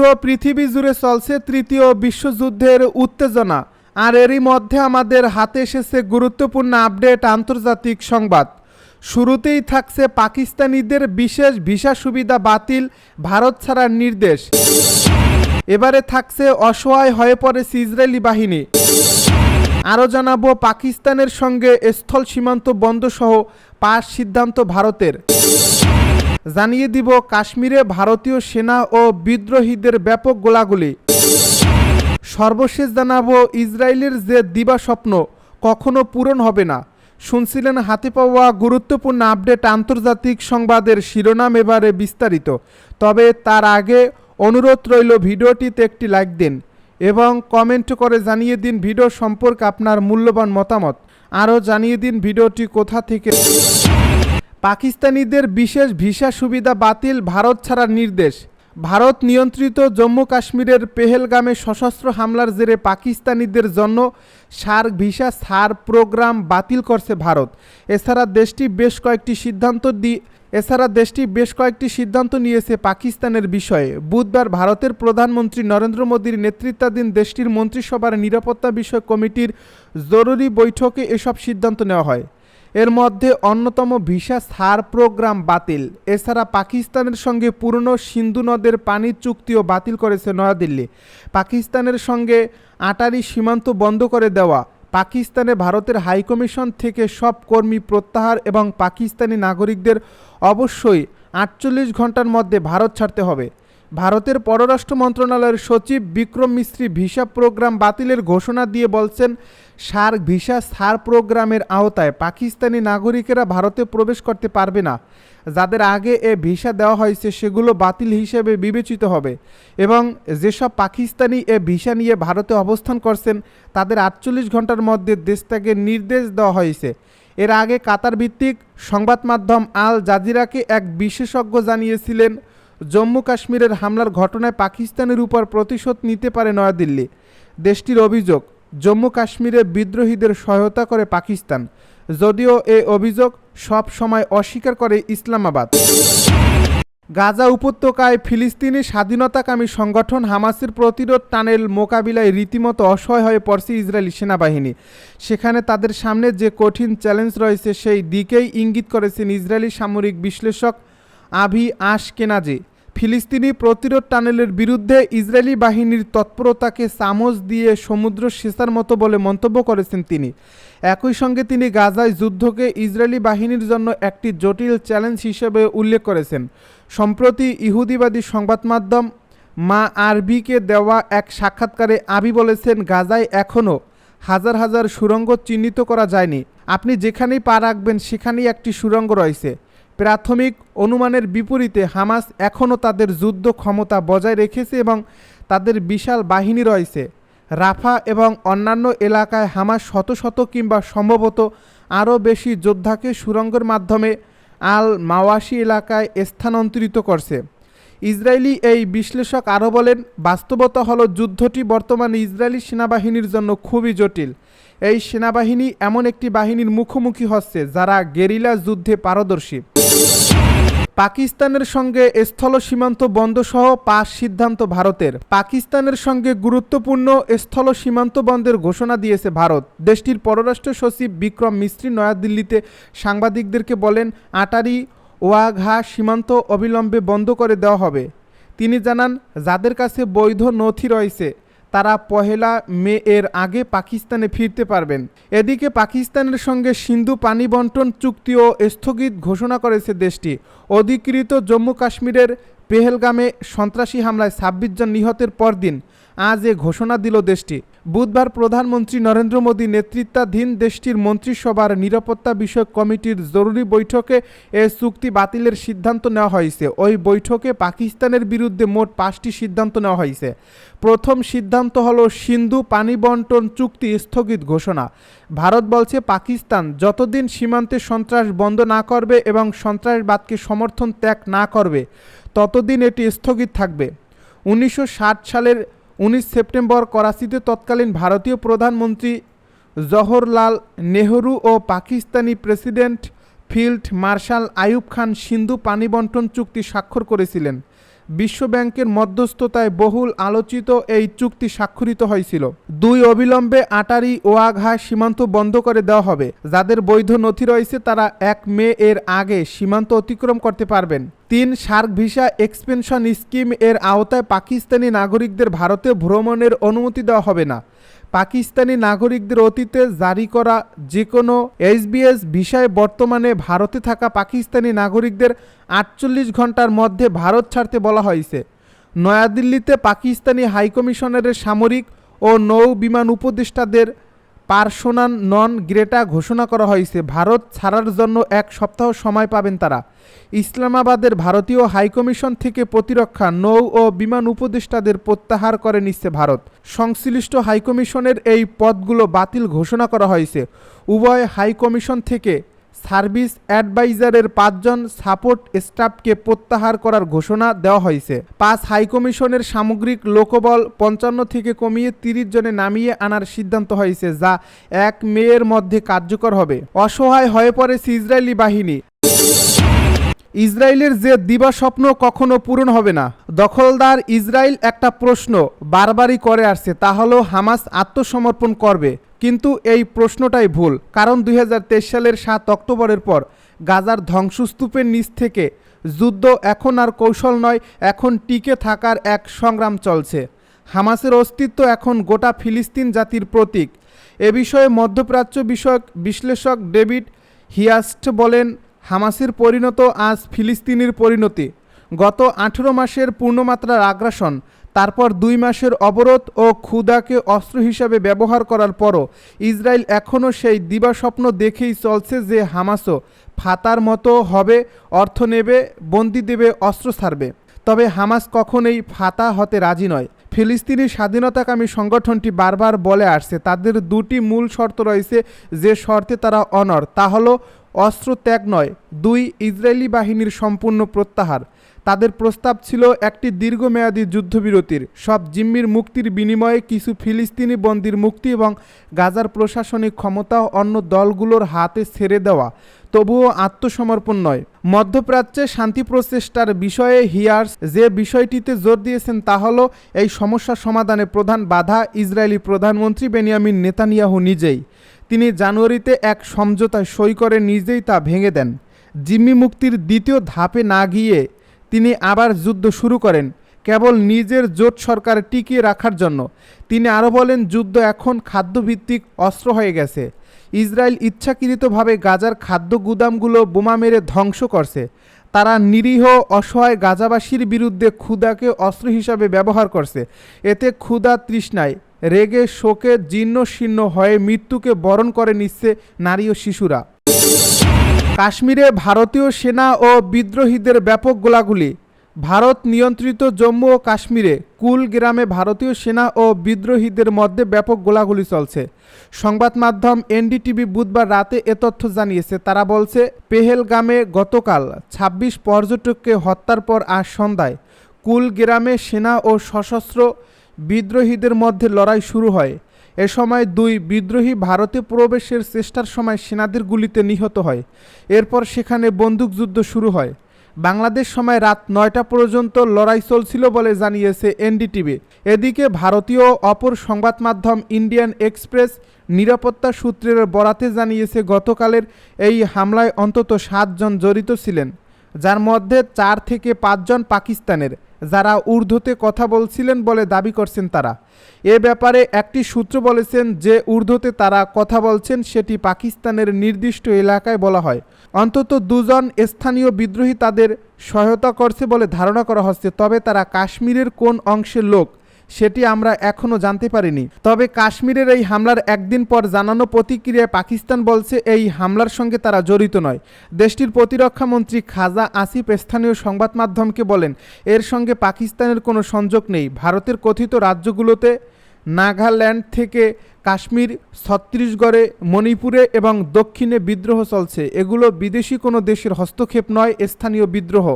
পুরো পৃথিবী জুড়ে চলছে তৃতীয় বিশ্বযুদ্ধের উত্তেজনা। আর এরই মধ্যে আমাদের হাতে এসেছে গুরুত্বপূর্ণ আপডেট আন্তর্জাতিক সংবাদ। শুরুতেই থাকছে পাকিস্তানিদের বিশেষ ভিসা সুবিধা বাতিল, ভারত ছাড়ার নির্দেশ। এবারে থাকছে অসহায় হয়ে পড়েছে ইসরায়েলি বাহিনী। আরও জানাব, পাকিস্তানের সঙ্গে স্থল সীমান্ত বন্ধ সহ পাঁচ সিদ্ধান্ত ভারতের। জানিয়ে দিব কাশ্মীরে ভারতীয় সেনা ও বিদ্রোহীদের ব্যাপক গোলাগুলি। সর্বশেষ জানাব ইসরায়েলের যে দিবা স্বপ্ন, কখনো পূরণ হবে না। শুনছিলেন হাতে পাওয়া গুরুত্বপূর্ণ আপডেট আন্তর্জাতিক সংবাদের শিরোনাম এবারে বিস্তারিত। তবে তার আগে অনুরোধ রইল ভিডিওটিতে একটি লাইক দিন এবং কমেন্ট করে জানিয়ে দিন ভিডিও সম্পর্কে আপনার মূল্যবান মতামত। আরও জানিয়ে দিন ভিডিওটি কোথা থেকে পাকিস্তানিদের বিশেষ ভিসা সুবিধা বাতিল ভারত ছাড়ার নির্দেশ। ভারত নিয়ন্ত্রিত জম্মু কাশ্মীরের পেহেলগামে সশস্ত্র হামলার জেরে পাকিস্তানিদের জন্য সার্ক ভিসা সার প্রোগ্রাম বাতিল করছে ভারত। এছাড়া দেশটি বেশ কয়েকটি সিদ্ধান্ত দিয়ে এছাড়া দেশটি বেশ কয়েকটি সিদ্ধান্ত নিয়েছে পাকিস্তানের বিষয়ে। বুধবার ভারতের প্রধানমন্ত্রী নরেন্দ্র মোদীর নেতৃত্বাধীন দেশটির মন্ত্রিসভার নিরাপত্তা বিষয়ক কমিটির জরুরি বৈঠকে এসব সিদ্ধান্ত নেওয়া হয়। এর মধ্যে অন্যতম ভিসা ছাড় প্রোগ্রাম বাতিল। এছাড়া পাকিস্তানের সঙ্গে পুরনো সিন্ধু নদের পানির চুক্তিও বাতিল করেছে নয়াদিল্লি। পাকিস্তানের সঙ্গে আটারি সীমান্ত বন্ধ করে দেওয়া, পাকিস্তানে ভারতের হাইকমিশন থেকে সব কর্মী প্রত্যাহার এবং পাকিস্তানি নাগরিকদের অবশ্যই আটচল্লিশ ঘণ্টার মধ্যে ভারত ছাড়তে হবে। ভারতের পররাষ্ট্র মন্ত্রণালয়ের সচিব বিক্রম মিস্ত্রি ভিসা প্রোগ্রাম বাতিলের ঘোষণা দিয়ে বলছেন সার্ক ভিসা সার প্রোগ্রামের আওতায় পাকিস্তানি নাগরিকেরা ভারতে প্রবেশ করতে পারবে না। যাদের আগে এ ভিসা দেওয়া হয়েছে সেগুলো বাতিল হিসেবে বিবেচিত হবে এবং যেসব পাকিস্তানি এ ভিসা নিয়ে ভারতে অবস্থান করছেন, তাদের আটচল্লিশ ঘণ্টার মধ্যে দেশ ত্যাগের নির্দেশ দেওয়া হয়েছে। এর আগে কাতার ভিত্তিক সংবাদ মাধ্যম আল জাজিরাকে এক বিশেষজ্ঞ জানিয়েছিলেন জম্মু কাশ্মীরের হামলার ঘটনায় পাকিস্তানের উপর প্রতিশোধ নিতে পারে নয়াদিল্লি। দেশটির অভিযোগ, জম্মু কাশ্মীরে বিদ্রোহীদের সহায়তা করে পাকিস্তান। যদিও এ অভিযোগ সব সময় অস্বীকার করে ইসলামাবাদ। গাজা উপত্যকায় ফিলিস্তিনি স্বাধীনতাকামী সংগঠন হামাসের প্রতিরোধ টানেল মোকাবিলায় রীতিমতো অসহায় হয়ে পড়ছে ইসরায়েলি সেনাবাহিনী। সেখানে তাদের সামনে যে কঠিন চ্যালেঞ্জ রয়েছে, সেই দিকেই ইঙ্গিত করেছেন ইসরায়েলি সামরিক বিশ্লেষক আভি আশ কেনাজি ফিলিস্তিনি প্রতিরোধ টানেলের বিরুদ্ধে ইসরায়েলি বাহিনীর তৎপরতাকে চামচ দিয়ে সমুদ্র সেচার মতো বলে মন্তব্য করেছেন তিনি। একই সঙ্গে তিনি গাজায় যুদ্ধকে ইসরায়েলি বাহিনীর জন্য একটি জটিল চ্যালেঞ্জ হিসেবে উল্লেখ করেছেন। সম্প্রতি ইহুদিবাদী সংবাদ মাধ্যম মা আরবিকে দেওয়া এক সাক্ষাৎকারে আবি বলেছেন, গাজায় এখনও হাজার হাজার সুরঙ্গ চিহ্নিত করা যায়নি। আপনি যেখানেই পা রাখবেন, সেখানেই একটি সুড়ঙ্গ রয়েছে। প্রাথমিক অনুমানের বিপরীতে হামাস এখনও তাদের যুদ্ধ ক্ষমতা বজায় রেখেছে এবং তাদের বিশাল বাহিনী রয়েছে। রাফা এবং অন্যান্য এলাকায় হামাস শত শত কিংবা সম্ভবত আরও বেশি যোদ্ধাকে সুরঙ্গের মাধ্যমে আল মাওয়াশি এলাকায় স্থানান্তরিত করছে। ইসরায়েলি এই বিশ্লেষক আরও বলেন, বাস্তবতা হলো যুদ্ধটি বর্তমানে ইসরায়েলি সেনাবাহিনীর জন্য খুবই জটিল। এই সেনাবাহিনী এমন একটি বাহিনীর মুখোমুখি হচ্ছে যারা গেরিলা যুদ্ধে পারদর্শী। পাকিস্তানের সঙ্গে স্থল সীমান্ত বন্ধ সহ পাঁচ সিদ্ধান্ত ভারতের। পাকিস্তানের সঙ্গে গুরুত্বপূর্ণ স্থল সীমান্ত বন্ধের ঘোষণা দিয়েছে ভারত। দেশটির পররাষ্ট্র সচিব বিক্রম মিস্ত্রি নয়াদিল্লিতে সাংবাদিকদেরকে বলেন, আটারি ওয়াঘা সীমান্ত অবিলম্বে বন্ধ করে দেওয়া হবে। তিনি জানান, যাদের কাছে বৈধ নথি রয়েছে তারা পহেলা মে এর আগে পাকিস্তানে ফিরতে পারবেন। এদিকে পাকিস্তানের সঙ্গে সিন্ধু পানি বন্টন চুক্তিও স্থগিত ঘোষণা করেছে দেশটি। অধিকৃত জম্মু কাশ্মীরের পেহেলগামে সন্ত্রাসী হামলায় ছাব্বিশ জন নিহতের পরদিন আজ এ ঘোষণা দিল দেশটি। বুধবার প্রধানমন্ত্রী নরেন্দ্র মোদী নেতৃত্বাধীন দেশটির মন্ত্রিসভার নিরাপত্তা বিষয়ক কমিটির জরুরি বৈঠকে এ চুক্তি বাতিলের সিদ্ধান্ত নেওয়া হয়েছে। ওই বৈঠকে পাকিস্তানের বিরুদ্ধে মোট পাঁচটি সিদ্ধান্ত নেওয়া হয়েছে। প্রথম সিদ্ধান্ত হল সিন্ধু পানি বন্টন চুক্তি স্থগিত ঘোষণা। ভারত বলছে, পাকিস্তান যতদিন সীমান্তে সন্ত্রাস বন্ধ না করবে এবং সন্ত্রাসবাদকে সমর্থন ত্যাগ না করবে, ততদিন এটি স্থগিত থাকবে। উনিশশো ষাট সালের উনিশ সেপ্টেম্বর করাচিতে তৎকালীন ভারতীয় প্রধানমন্ত্রী জওহরলাল নেহরু ও Pakistani president field marshal Ayub Khan Sindhu পানি বন্টন চুক্তি স্বাক্ষর করেছিলেন। বিশ্বব্যাংকের মধ্যস্থতায় বহুল আলোচিত এই চুক্তি স্বাক্ষরিত হয়েছিল। দুই অবিলম্বে আটারি ওয়াঘা সীমান্ত বন্ধ করে দেওয়া হবে। যাদের বৈধ নথি রয়েছে, তারা এক মে এর আগে সীমান্ত অতিক্রম করতে পারবেন। তিন, সার্ক ভিসা এক্সপেনশন স্কিম এর আওতায় পাকিস্তানি নাগরিকদের ভারতে ভ্রমণের অনুমতি দেওয়া হবে না। পাকিস্তানি নাগরিকদের অতীতে জারি করা যে কোনো এইচবিএস ভিসায় বর্তমানে ভারতে থাকা পাকিস্তানি নাগরিকদের আটচল্লিশ ঘণ্টার মধ্যে ভারত ছাড়তে বলা হয়েছে। নয়াদিল্লিতে পাকিস্তানি হাইকমিশনারের সামরিক ও নৌ বিমান উপদেষ্টাদের পার্সোনাল নন গ্রেটা ঘোষণা করা হয়েছে, ভারত ছাড়ার জন্য এক সপ্তাহ সময় পাবেন তারা। ইসলামাবাদের ভারতীয় হাইকমিশন থেকে প্রতিরক্ষা, নৌ ও বিমান উপদেষ্টাদের প্রত্যাহার করে নিচ্ছে ভারত। সংশ্লিষ্ট হাইকমিশনের এই পদগুলো বাতিল ঘোষণা করা হয়েছে। উভয় হাইকমিশন থেকে সার্ভিস অ্যাডভাইজারের পাঁচজন সাপোর্ট স্টাফকে প্রত্যাহার করার ঘোষণা দেওয়া হয়েছে। পাঁচ হাইকমিশনের সামগ্রিক লোকবল পঞ্চান্ন থেকে কমিয়ে তিরিশ জনে নামিয়ে আনার সিদ্ধান্ত হয়েছে, যা এক মেয়ের মধ্যে কার্যকর হবে। অসহায় হয়ে পড়েছে ইসরায়েলি বাহিনী। ইসরায়েলের যে দিবা স্বপ্ন কখনো পূরণ হবে না। দখলদার ইসরায়েল একটা প্রশ্ন বারবারই করে আসছে, তা হলো হামাস আত্মসমর্পণ করবে। কিন্তু এই প্রশ্নটাই ভুল, কারণ দু হাজার তেইশ সালের সাত অক্টোবরের পর গাজার ধ্বংসস্তূপের নিচ থেকে যুদ্ধ এখন আর কৌশল নয়, এখন টিকে থাকার এক সংগ্রাম চলছে। হামাসের অস্তিত্ব এখন গোটা ফিলিস্তিন জাতির প্রতীক। এ বিষয়ে মধ্যপ্রাচ্য বিষয়ক বিশ্লেষক ডেভিড হিয়াস্ট বলেন হামাসের পরিণত আজ ফিলিস্তিনির পরিণতি। গত আঠেরো মাসের পূর্ণমাত্রার আগ্রাসন, তারপর দুই মাসের অবরোধ ও ক্ষুদাকে অস্ত্র হিসাবে ব্যবহার করার পরও ইসরায়েল এখনও সেই দিবাস্বপ্ন দেখেই চলছে যে হামাসও ফাতার মতো হবে, অর্থ নেবে, বন্দি দেবে, অস্ত্র ছাড়বে। তবে হামাস কখনোই ফাতা হতে রাজি নয়। ফিলিস্তিনি স্বাধীনতাকামী সংগঠনটি বারবার বলে আসছে, তাদের দুটি মূল শর্ত রয়েছে যে শর্তে তারা অনর তা হলো অস্ত্র ত্যাগ নয়, দুই ইসরায়েলি বাহিনীর সম্পূর্ণ প্রত্যাহার। তাদের প্রস্তাব ছিল একটি দীর্ঘমেয়াদী যুদ্ধবিরতির। সব জিম্মির মুক্তির বিনিময়ে কিছু ফিলিস্তিনি বন্দির মুক্তি এবং গাজার প্রশাসনিক ক্ষমতা অন্য দলগুলোর হাতে ছেড়ে দেওয়া, তবুও আত্মসমর্পণ নয়। মধ্যপ্রাচ্যে শান্তি প্রচেষ্টার বিষয়ে হিয়ার্স যে বিষয়টিতে জোর দিয়েছেন তা হল, এই সমস্যা সমাধানে প্রধান বাধা ইসরায়েলি প্রধানমন্ত্রী বেনিয়ামিন নেতানিয়াহু নিজেই। তিনি জানুয়ারিতে এক সমঝোতায় সই করে নিজেই তা ভেঙে দেন। জিম্মি মুক্তির দ্বিতীয় ধাপে না গিয়ে তিনি আবার যুদ্ধ শুরু করেন, কেবল নিজের জোট সরকার টিকিয়ে রাখার জন্য। তিনি আরও বলেন, যুদ্ধ এখন খাদ্যভিত্তিক অস্ত্র হয়ে গেছে। ইসরায়েল ইচ্ছাকৃতভাবে গাজার খাদ্য গুদামগুলো বোমা মেরে ধ্বংস করছে। তারা নিরীহ, অসহায় গাজাবাসীর বিরুদ্ধে ক্ষুদাকে অস্ত্র হিসাবে ব্যবহার করছে। এতে ক্ষুদা তৃষ্ণায় রেগে শোকে জীর্ণ শীর্ণ হয়ে মৃত্যুকে বরণ করে নিচ্ছে নারী ও শিশুরা। কাশ্মীরে ভারতীয় সেনা ও বিদ্রোহীদের ব্যাপক গোলাগুলি। ভারত নিয়ন্ত্রিত জম্মু ও কাশ্মীরে কুল গ্রামে ভারতীয় সেনা ও বিদ্রোহীদের মধ্যে ব্যাপক গোলাগুলি চলছে। সংবাদ মাধ্যম এনডিটিভি বুধবার রাতে এ তথ্য জানিয়েছে। তারা বলছে, পেহেলগামে গতকাল ২৬ পর্যটককে হত্যার পর আজ সন্ধ্যায় কুল গ্রামে সেনা ও সশস্ত্র বিদ্রোহীদের মধ্যে লড়াই শুরু হয়। এ সময় দুই বিদ্রোহী ভারতে প্রবেশের চেষ্টার সময় সেনাদের গুলিতে নিহত হয়। এরপর সেখানে বন্দুকযুদ্ধ শুরু হয়। বাংলাদেশ সময় রাত নয়টা পর্যন্ত লড়াই চলছিল বলে জানিয়েছে এনডিটিভি। এদিকে ভারতীয় অপর সংবাদ মাধ্যম ইন্ডিয়ান এক্সপ্রেস নিরাপত্তা সূত্রের বরাতে জানিয়েছে, গতকালের এই হামলায় অন্তত সাতজন জড়িত ছিলেন, যার মধ্যে চার থেকে পাঁচজন পাকিস্তানের। যারা উর্দুতে কথা বলছিলেন বলে দাবি করছেন তারা। এ ব্যাপারে একটি সূত্র বলেছেন যে উর্দুতে তারা কথা বলছেন সেটি পাকিস্তানের নির্দিষ্ট এলাকায় বলা হয়। অন্তত দুজন স্থানীয় বিদ্রোহী তাদের সহায়তা করছে বলে ধারণা করা হচ্ছে, তবে তারা কাশ্মীরের কোন অংশের লোক সেটি আমরা এখনও জানতে পারিনি। তবে কাশ্মীরের এই হামলার একদিন পর জানানো প্রতিক্রিয়ায় পাকিস্তান বলছে, এই হামলার সঙ্গে তারা জড়িত নয়। দেশটির প্রতিরক্ষা মন্ত্রী খাজা আসিফ স্থানীয় সংবাদ মাধ্যমকে বলেন, এর সঙ্গে পাকিস্তানের কোনো সংযোগ নেই। ভারতের কথিত রাজ্যগুলোতে নাগাল্যান্ড থেকে কাশ্মীর, ছত্তিশগড়ে মণিপুরে এবং দক্ষিণে বিদ্রোহ চলছে। এগুলো বিদেশি কোনো দেশের হস্তক্ষেপ নয়, স্থানীয় বিদ্রোহ।